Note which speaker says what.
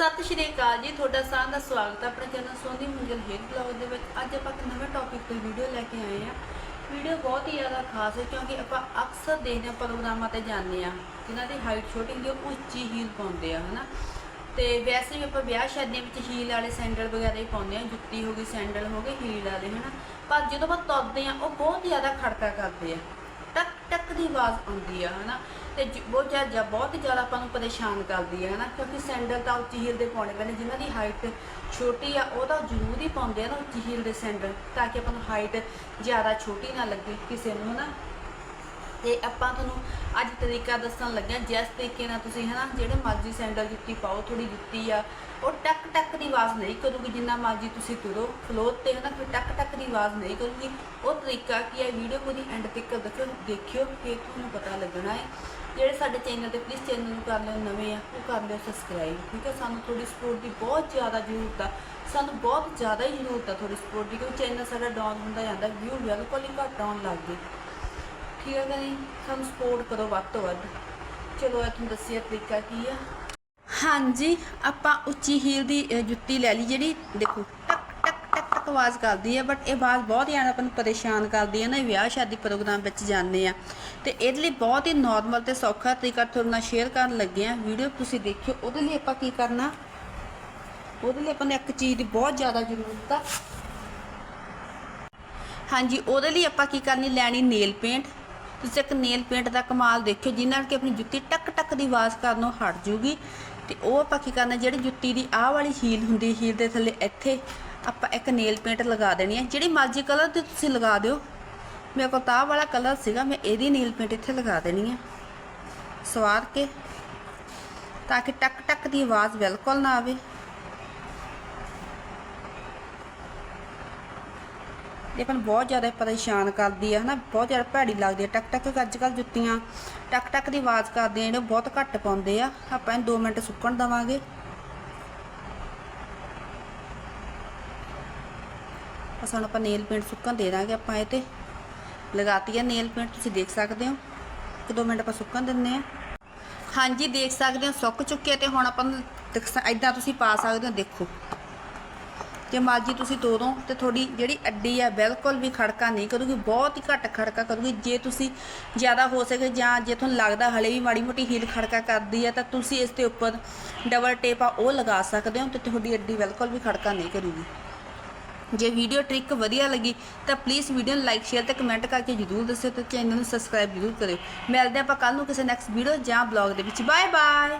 Speaker 1: ਸਤਿ ਸ਼੍ਰੀ ਅਕਾਲ ਜੀ, ਤੁਹਾਡਾ ਸਾਰਿਆਂ ਦਾ ਸਵਾਗਤ ਹੈ। ਆਪਣੇ ਚੈਨਲ ਸੋਨੀ ਮੁੰਗਲ ਹੇਡ ਬਲੌਗ ਦੇ ਵਿੱਚ। ਅੱਜ ਆਪਾਂ ਇੱਕ ਨਵੇਂ ਟੌਪਿਕ ਤੇ ਵੀਡੀਓ ਲੈ ਕੇ ਆਏ ਆ ਵੀਡੀਓ ਬਹੁਤ ਹੀ ਜ਼ਿਆਦਾ ਖਾਸ ਹੈ ਕਿਉਂਕਿ ਆਪਾਂ ਅਕਸਰ ਦੇਖਦੇ ਹਾਂ, ਪ੍ਰੋਗਰਾਮਾਂ ਤੇ ਜਾਂਦੇ ਆ ਜਿਨ੍ਹਾਂ ਦੀ ਹਾਈਟ ਛੋਟੀ ਹੁੰਦੀ ਉਹ ਉੱਚੀ ਹੀਲ ਪਾਉਂਦੇ ਆ, ਹਨਾ। ਤੇ ਵੈਸੇ ਵੀ ਆਪਾਂ ਵਿਆਹ ਸ਼ਾਦੀਆਂ ਵਿੱਚ ਹੀਲ ਵਾਲੇ ਸੈਂਡਲ ਵਗੈਰਾ ਹੀ ਪਾਉਂਦੇ ਆ ਜੁੱਤੀ ਹੋ ਗਈ ਸੈਂਡਲ ਹੋ ਗਏ ਹੀਲ ਵਾਲੇ, ਹਨਾ। ਪਰ ਜਦੋਂ ਆਪਾਂ ਤੁਰਦੇ ਆ ਉਹ ਬਹੁਤ ਜ਼ਿਆਦਾ ਖੜਕਾ ਕਰਦੇ ਆ। ਟਕ ਟਕ ਦੀ ਆਵਾਜ਼ ਆਉਂਦੀ ਆ, ਹਨਾ। ਤੇ ਜ- ਬਹੁਤ ਜ਼ਿਆਦਾ ਬਹੁਤ ਜ਼ਿਆਦਾ ਆਪਾਂ ਨੂੰ ਪਰੇਸ਼ਾਨ ਕਰਦੀ ਹੈ, ਹਨਾ? ਕਿਉਂਕਿ ਸੈਂਡਲ ਤਾਂ ਉੱਚੀ ਹੀਲ ਦੇ ਪਾਉਣੇ ਪੈਣੇ ਜਿਨ੍ਹਾਂ ਦੀ ਹਾਈਟ ਛੋਟੀ ਆ, ਉਹ ਤਾਂ ਜ਼ਰੂਰ ਹੀ ਪਾਉਂਦੇ ਆ ਨਾ ਉੱਚੀ ਹੀਲ ਦੇ ਸੈਂਡਲ, ਤਾਂ ਕਿ ਆਪਾਂ ਨੂੰ ਹਾਈਟ ਜ਼ਿਆਦਾ ਛੋਟੀ ਨਾ ਲੱਗੇ ਕਿਸੇ ਨੂੰ, ਹਨਾ? ਤੇ ਆਪਾਂ ਤੁਹਾਨੂੰ ਅੱਜ ਤਰੀਕਾ ਦੱਸਣ ਲੱਗਿਆ ਜਿਸ ਤਰੀਕੇ ਨਾਲ ਤੁਸੀਂ, ਹਨਾ, ਜਿਹੜੇ ਮਰਜ਼ੀ ਸੈਂਡਲ ਜੁੱਤੀ ਪਾਓ ਥੋੜੀ ਜੁੱਤੀ ਆ, ਉਹ ਟਕ ਟਕ ਦੀ ਆਵਾਜ਼ ਨਹੀਂ ਕਰੂਗੀ, ਜਿੰਨਾ ਮਰਜ਼ੀ ਤੁਸੀਂ ਤੁਰੋ ਫਲੋਰ ਤੇ, ਹਨਾ? ਫਿਰ ਟਕ ਟਕ ਦੀ ਆਵਾਜ਼ ਨਹੀਂ ਕਰੂਗੀ। ਉਹ ਤਰੀਕਾ ਕੀ ਹੈ? ਵੀਡੀਓ ਪੂਰੀ ਐਂਡ ਤੱਕ ਦੇਖਿਓ ਦੇਖਿਓ ਕਿ ਤੁਹਾਨੂੰ ਪਤਾ ਲੱਗਣਾ ਹੈ। ਜਿਹੜੇ ਸਾਡੇ ਚੈਨਲ ਤੇ ਪਲੀਜ਼ ਚੈਨਲ ਨੂੰ ਕਰ ਲਿਓ, ਨਵੇਂ ਆ, ਉਹ ਕਰ ਲਿਓ ਸਬਸਕ੍ਰਾਈਬ ਠੀਕ ਹੈ ਸਾਨੂੰ ਤੁਹਾਡੀ ਸਪੋਰਟ ਦੀ ਬਹੁਤ ਜ਼ਿਆਦਾ ਜ਼ਰੂਰਤ ਆ। ਸਾਨੂੰ ਬਹੁਤ ਜ਼ਿਆਦਾ ਹੀ ਜ਼ਰੂਰਤ ਆ ਤੁਹਾਡੀ ਸਪੋਰਟ ਦੀ, ਕਿਉਂਕਿ ਚੈਨਲ ਸਾਡਾ ਡਾਊਨ ਹੁੰਦਾ ਜਾਂਦਾ ਵਿਊ ਬਿਲਕੁਲ ਹੀ ਘੱਟ ਆਉਣ ਲੱਗ ਗਏ। ਠੀਕ ਹੈ ਕਿ ਨਹੀਂ ਸਾਨੂੰ ਸਪੋਰਟ ਕਰੋ ਵੱਧ ਤੋਂ ਵੱਧ। ਚਲੋ, ਇਹ ਤੁਹਾਨੂੰ ਦੱਸਿਆ ਤਰੀਕਾ ਕੀ ਆ? ਹਾਂਜੀ, ਆਪਾਂ ਉੱਚੀ ਹੀਲ ਦੀ ਜੁੱਤੀ ਲੈ ਲਈ ਜਿਹੜੀ, ਦੇਖੋ। ਆਵਾਜ਼ ਕਰਦੀ ਹੈ ਬਟ ਇਹ ਆਵਾਜ਼ ਬਹੁਤ ਜ਼ਿਆਦਾ ਆਪਾਂ ਨੂੰ ਪਰੇਸ਼ਾਨ ਕਰਦੀ ਹੈ ਨਾ ਵਿਆਹ ਸ਼ਾਦੀ ਪ੍ਰੋਗਰਾਮ ਵਿੱਚ ਜਾਂਦੇ ਆ। ਤੇ ਇਹਦੇ ਲਈ ਬਹੁਤ ਹੀ ਨਾਰਮਲ ਤੇ ਸੌਖਾ ਤਰੀਕਾ ਤੁਹਾਡੇ ਨਾਲ ਸ਼ੇਅਰ ਕਰਨ ਲੱਗੇ ਆ। ਵੀਡੀਓ ਤੁਸੀਂ ਦੇਖਿਓ, ਉਹਦੇ ਲਈ ਆਪਾਂ ਕੀ ਕਰਨਾ? ਉਹਦੇ ਲਈ ਆਪਾਂ ਨੂੰ ਇੱਕ ਚੀਜ਼ ਦੀ ਬਹੁਤ ਜ਼ਿਆਦਾ ਜ਼ਰੂਰਤ ਆ। ਹਾਂਜੀ, ਉਹਦੇ ਲਈ ਆਪਾਂ ਕੀ ਕਰਨੀ, ਲੈਣੀ ਨੇਲ ਪੇਂਟ ਤੁਸੀਂ ਇੱਕ ਨੇਲ ਪੇਂਟ ਦਾ ਕਮਾਲ ਦੇਖਿਓ ਜਿਸ ਨਾਲ ਕਿ ਆਪਣੀ ਜੁੱਤੀ ਟਕ ਟਕ ਦੀ ਆਵਾਜ਼ ਕਰਨੋਂ ਹਟ ਜੂਗੀ। ਤੇ ਉਹ ਆਪਾਂ ਕੀ ਕਰਨਾ, ਜਿਹੜੀ ਜੁੱਤੀ ਦੀ ਆਹ ਵਾਲੀ ਹੀਲ ਹੁੰਦੀ ਹੀਲ ਦੇ ਥੱਲੇ ਇੱਥੇ ਆਪਾਂ ਇੱਕ ਨੇਲ ਪੇਂਟ ਲਗਾ ਦੇਣੀ ਹੈ। ਜਿਹੜੀ ਮਰਜ਼ੀ ਕਲਰ ਦੀ ਤੁਸੀਂ ਲਗਾ ਦਿਓ। ਮੇਰੇ ਕੋਲ ਤਾਂ ਵਾਲਾ ਕਲਰ ਸੀਗਾ, ਮੈਂ ਇਹਦੀ ਨੇਲ ਪੇਂਟ ਇੱਥੇ ਲਗਾ ਦੇਣੀ ਹੈ। ਸਵਾਰ ਕੇ, ਤਾਂ ਕਿ ਟਕ ਟਕ ਦੀ ਆਵਾਜ਼ ਬਿਲਕੁਲ ਨਾ ਆਵੇ। ਇਹ ਆਪਾਂ ਨੂੰ ਬਹੁਤ ਜ਼ਿਆਦਾ ਪਰੇਸ਼ਾਨ ਕਰਦੀ ਹੈ ਹਨਾ? ਬਹੁਤ ਜ਼ਿਆਦਾ ਭੈੜੀ ਲੱਗਦੀ ਹੈ ਟਕ ਟਕ ਅੱਜ ਕੱਲ ਜੁੱਤੀਆਂ ਟਕ ਟਕ ਦੀ ਆਵਾਜ਼ ਕਰਦੀਆਂ ਜਿਹੜੇ ਬਹੁਤ ਘੱਟ ਪਾਉਂਦੇ ਆ। ਆਪਾਂ ਇਹਨੂੰ 2 ਮਿੰਟ ਸੁੱਕਣ ਦਵਾਂਗੇ। ਬਸ ਹੁਣ ਆਪਾਂ ਨੇਲ ਪੇਂਟ ਸੁੱਕਣ ਦੇ ਦਾਂਗੇ ਆਪਾਂ ਇਹ ਤੇ। ਲਗਾਤੀ ਹੈ ਨੇਲ ਪੇਂਟ, ਤੁਸੀਂ ਦੇਖ ਸਕਦੇ ਹੋ। ਇੱਕ ਦੋ ਮਿੰਟ ਆਪਾਂ ਸੁੱਕਣ ਦਿੰਨੇ ਆ ਹਾਂਜੀ, ਦੇਖ ਸਕਦੇ ਹੋ, ਸੁੱਕ ਚੁੱਕੇ ਤੇ ਹੁਣ ਆਪਾਂ ਨੂੰ ਇਦਾਂ ਤੁਸੀਂ ਪਾ ਸਕਦੇ ਹੋ, ਦੇਖੋ। ਜੇ ਮਰਜ਼ੀ ਤੁਸੀਂ ਤੋੜੋ ਤੇ ਤੁਹਾਡੀ ਜਿਹੜੀ ਅੱਡੀ ਆ ਬਿਲਕੁਲ ਵੀ ਖੜਕਾ ਨਹੀਂ ਕਰੂਗੀ, ਬਹੁਤ ਹੀ ਘੱਟ ਖੜਕਾ ਕਰੂਗੀ। ਜੇ ਤੁਸੀਂ ਜ਼ਿਆਦਾ ਹੋ ਸਕੇ ਜਾਂ ਜੇ ਤੁਹਾਨੂੰ ਲੱਗਦਾ ਹਲੇ ਵੀ ਮਾੜੀ ਮੋਟੀ ਹੀਲ ਖੜਕਾ ਕਰਦੀ ਆ ਤਾਂ ਤੁਸੀਂ ਇਸ ਦੇ ਉੱਪਰ ਡਬਲ ਟੇਪ ਆ, ਉਹ ਲਗਾ ਸਕਦੇ ਹੋ ਤੇ ਤੁਹਾਡੀ ਅੱਡੀ ਬਿਲਕੁਲ ਵੀ ਖੜਕਾ ਨਹੀਂ ਕਰੂਗੀ। ਜੇ ਵੀਡੀਓ ਟ੍ਰਿਕ ਵਧੀਆ ਲੱਗੀ, ਤਾਂ ਪਲੀਜ਼ ਵੀਡੀਓ ਨੂੰ ਲਾਈਕ ਸ਼ੇਅਰ ਤੇ ਕਮੈਂਟ ਕਰਕੇ ਜਰੂਰ ਦੱਸਿਓ ਤੇ ਚੈਨਲ ਨੂੰ ਸਬਸਕ੍ਰਾਈਬ ਜਰੂਰ ਕਰਿਓ। ਮਿਲਦੇ ਆਪਾਂ ਕੱਲ ਨੂੰ ਕਿਸੇ ਨੈਕਸਟ ਵੀਡੀਓ ਜਾਂ ਬਲੌਗ ਦੇ ਵਿੱਚ। Bye bye